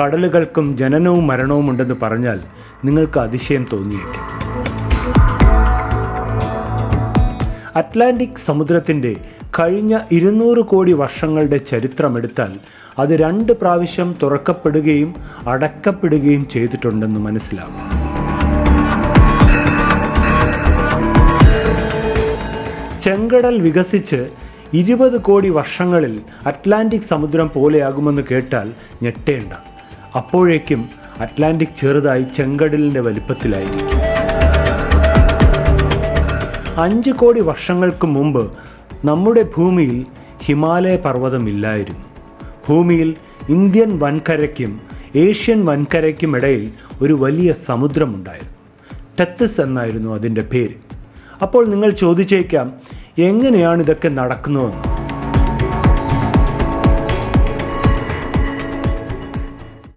കടലുകൾക്കും ജനനവും മരണവും ഉണ്ടെന്ന് പറഞ്ഞാൽ നിങ്ങൾക്ക് അതിശയം തോന്നിയേക്കും. അറ്റ്ലാന്റിക് സമുദ്രത്തിന്റെ കഴിഞ്ഞ ഇരുന്നൂറ് കോടി വർഷങ്ങളുടെ ചരിത്രമെടുത്താൽ അത് രണ്ട് പ്രാവശ്യം തുറക്കപ്പെടുകയും അടക്കപ്പെടുകയും ചെയ്തിട്ടുണ്ടെന്ന് മനസ്സിലാവും. ചെങ്കടൽ വികസിച്ച് ഇരുപത് കോടി വർഷങ്ങളിൽ അറ്റ്ലാന്റിക് സമുദ്രം പോലെയാകുമെന്ന് കേട്ടാൽ ഞെട്ടേണ്ട. അപ്പോഴേക്കും അറ്റ്ലാന്റിക് ചെറുതായി ചെങ്കടലിന്റെ വലിപ്പത്തിലായിരിക്കും. അഞ്ച് കോടി വർഷങ്ങൾക്ക് മുമ്പ് നമ്മുടെ ഭൂമിയിൽ ഹിമാലയ പർവതമില്ലായിരുന്നു ഭൂമിയിൽ ഇന്ത്യൻ വൻകരയ്ക്കും ഏഷ്യൻ വൻകരയ്ക്കും ഇടയിൽ ഒരു വലിയ സമുദ്രമുണ്ടായിരുന്നു. ടെത്തിസ് എന്നായിരുന്നു അതിന്റെ പേര്. അപ്പോൾ നിങ്ങൾ ചോദിച്ചേക്കാം എങ്ങനെയാണ് ഇതൊക്കെ നടക്കുന്നതെന്ന്?